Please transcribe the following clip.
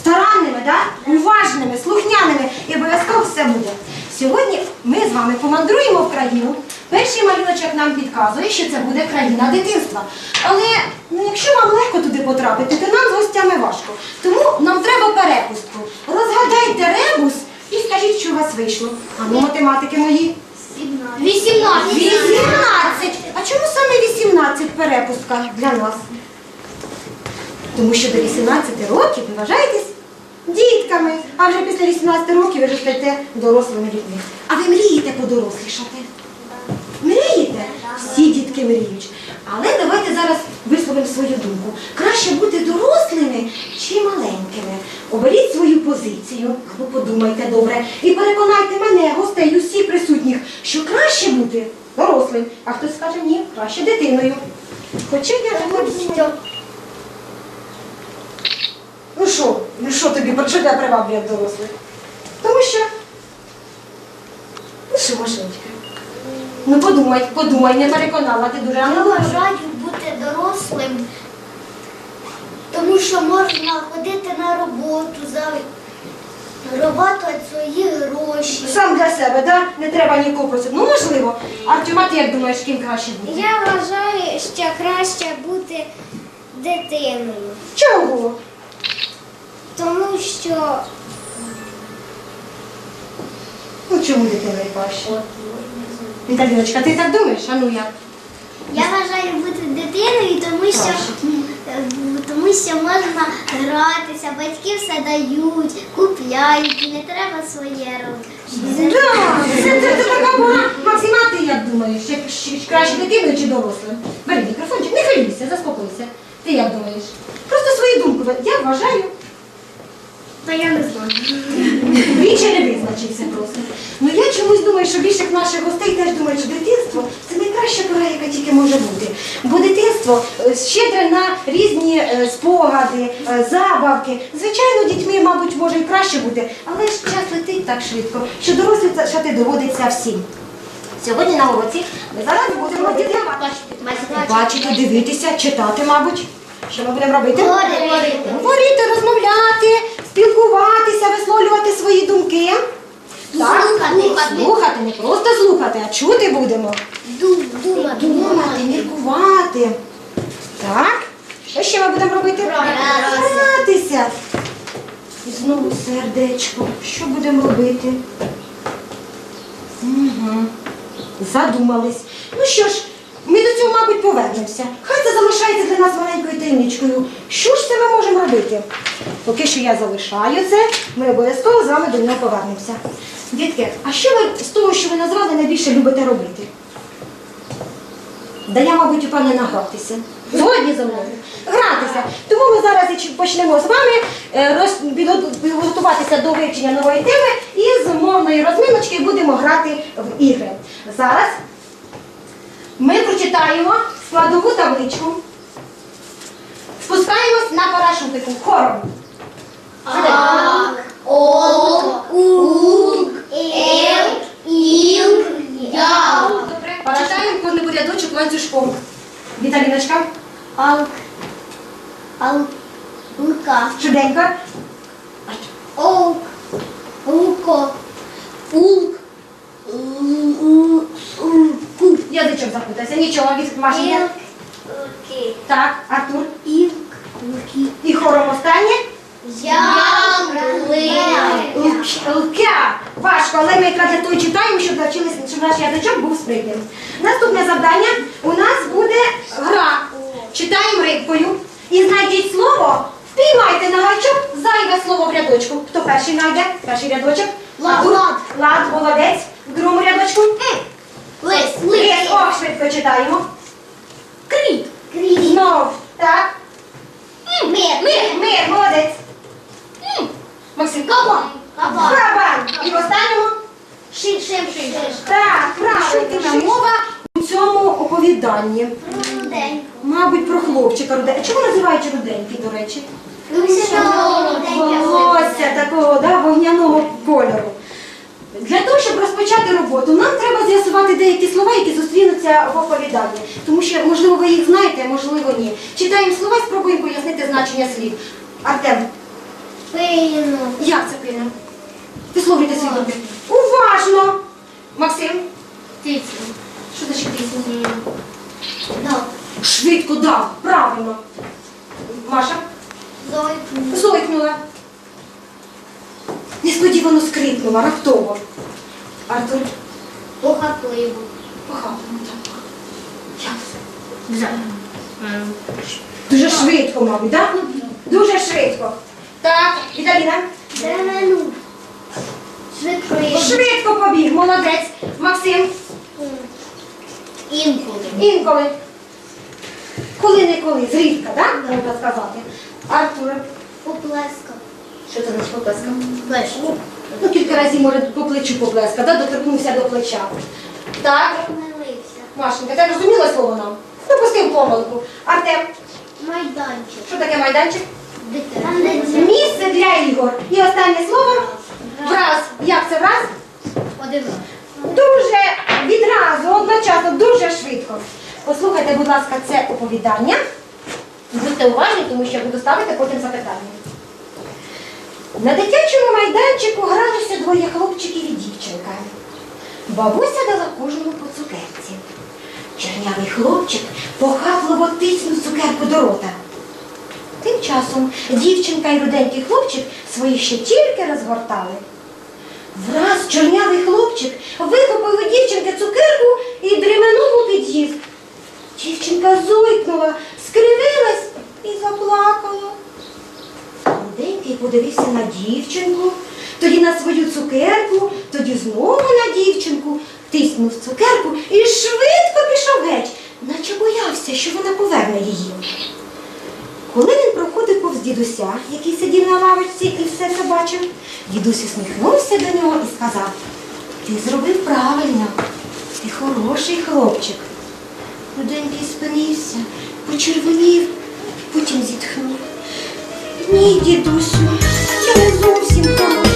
Старанними, да? уважними, слухняними і обов'язково все буде. Сьогодні ми з вами помандруємо в країну. Перший малюночок нам підказує, що це буде країна дитинства. Але ну, якщо вам легко туди потрапити, то нам з гостями важко. Тому нам треба перепустку. Розгадайте ребус і скажіть, що у вас вийшло. А ну, математики мої. 18. 18. А чому саме 18 перепустка для нас? Тому що до 18 років вважаєтесь дітками, а вже після 18 років ви вже стаєте дорослими людьми. А ви мрієте подорослішати? Мрієте? Всі дітки мріють. Але давайте зараз висловимо свою думку. Краще бути дорослими чи маленькими. Оберіть свою позицію, або подумайте добре, і переконайте мене, гостей, усіх присутніх, що краще бути дорослим, а хтось скаже ні, краще дитиною. Хоча я думаю, Ну що, ну що тобі, про що тебе приваблює дорослих? Тому що. Ну що, Машенька? Ну подумай, подумай, не переконала, ти дуже Я рано. вважаю бути дорослим, тому що можна ходити на роботу, зарабатувати свої гроші. Сам для себе, да? Не треба нікого просити. Ну можливо. Артема, ти як думаєш, ким краще бути? Я вважаю, що краще бути дитиною, Чого? Тому що Ну чому дитиною краще? Віталіночка, ти так думаєш? А ну як? я вважаю бути дитиною, тому що тому що можна гратися, батьки все дають, купляють, і не треба своє робити. Да, це, це, це така була. Максима, ти як думаєш? Як щ- краще дитиною чи дорослим? Бери мікрофончик, не хвилюйся, заспокойся. Ти як думаєш? Просто свою думку. Я вважаю. Та я не знаю. Він ще не визначився просто. Ну я чомусь думаю, що більших наших гостей теж думають, що дитинство це найкраща пора, яка тільки може бути. Бо дитинство е, щедре на різні е, спогади, е, забавки. Звичайно, дітьми, мабуть, може і краще бути, але ж час летить так швидко, що дорослішати доводиться всім. Сьогодні на уроці ми зараз будемо бачити, дивитися, читати, мабуть. Що ми будемо робити? Говорити, розмовляти, спілкуватися, висловлювати свої думки. Так? Слухати. Слухати, не просто слухати, а чути будемо. Думати. Думати, міркувати. Так? Що ще ми будемо робити? Гратися. І знову сердечко. Що будемо робити? Угу. Задумались. Ну що ж, ми до цього, мабуть, повернемося. Хай це залишається для нас маленькою таємничкою. Що ж це ми можемо робити? Поки що я залишаю це, ми обов'язково з вами до нього повернемося. Дітки, а що ви з того, що ви назвали, найбільше любите робити? Да я, мабуть, упевнена гратися. Згодні за мною. Гратися. Тому ми зараз почнемо з вами е, підготуватися до вивчення нової теми і з мовної розминочки будемо грати в ігри. Зараз ми прочитаємо складову табличку. Спускаємось на парашутику хором. А, О, У, Ел, Іл, Я. Добре. Читаємо кожний рядочок ланцюжком. Віталіночка, Ал, Ал, Лука. швиденько. Оук, Луко, Улк, Нічого, від Машенька. Ілк, Луки. Так, Артур. Ілк, Луки. І хором останнє. Яблуня. Лка. Важко, але ми для того читаємо, щоб навчилися, щоб наш язичок був спритним. Наступне завдання у нас буде гра. Читаємо рибкою. І знайдіть слово, впіймайте на гачок зайве слово в рядочку. Хто перший знайде? Перший рядочок. Лад. Лад. Лад, молодець. В другому рядочку. Лис, Лис. Ох, швидко читаємо. Кріт. Кріт. Знов. Так. Мир. Мир, мир, молодець. Максим. Кабан. Кабан. Кабан. І в останньому. Шим, шим, шим. Так, правильна мова у цьому оповіданні. Рудень. Мабуть, про хлопчика руденький. Чому називають руденький, до речі? Волосся такого да, вогняного кольору. Для того, щоб розпочати роботу, нам треба з'ясувати деякі слова, які зустрінуться в оповіданні. Тому що, можливо, ви їх знаєте, можливо, ні. Читаємо слова, спробуємо пояснити значення слів. Артем, Пильно. як це пильно? Висловлюйте свій думки. Уважно! Максим, Тицю. що значить тисну? Дав. Швидко дав, правильно. Маша, Зойку. зойкнула. Несподівано скрикнула, раптово. Артур, Похапливо. похапливо так. Як це? Дуже швидко, мабуть, так? Дуже швидко. Так, Віталіна. Дремену. Швидко їм. Швидко побіг, молодець. Максим, Інколи. інколи. Коли-неколи, зрідка, так? Можна сказати. Артур, Поплескав. що це значить поплескав? Плешу. Ну, кілька разів, може, по плечу поплескав, да? доторкнувся до плеча. Так, Помилився. Машенька, ти розуміла слово нам? Допустив помилку. Артем, Майданчик. що таке майданчик? Дитина. Місце для ігор. І останнє слово враз. Як це враз? Один раз. Дуже відразу, одночасно, дуже швидко. Послухайте, будь ласка, це оповідання. Будьте уважні, тому що я буду ставити потім запитання. На дитячому майданчику гралися двоє хлопчиків і дівчинка. Бабуся дала кожному по цукерці. Чернявий хлопчик похапливо тиснув цукерку до рота. Тим часом дівчинка і руденький хлопчик свої ще тільки розгортали. Враз чорнявий хлопчик вихопив у дівчинки цукерку і дременув у під'їзд. Дівчинка зойкнула, скривилась і заплакала. Руденький подивився на дівчинку, тоді на свою цукерку, тоді знову на дівчинку, тиснув цукерку і швидко пішов геть, наче боявся, що вона поверне її. Коли він проходив повз дідуся, який сидів на лавочці і все це бачив, дідусь усміхнувся до нього і сказав, ти зробив правильно, ти хороший хлопчик. Руденький спинився, почервонів, потім зітхнув. Ні, дідусю, я не зовсім того.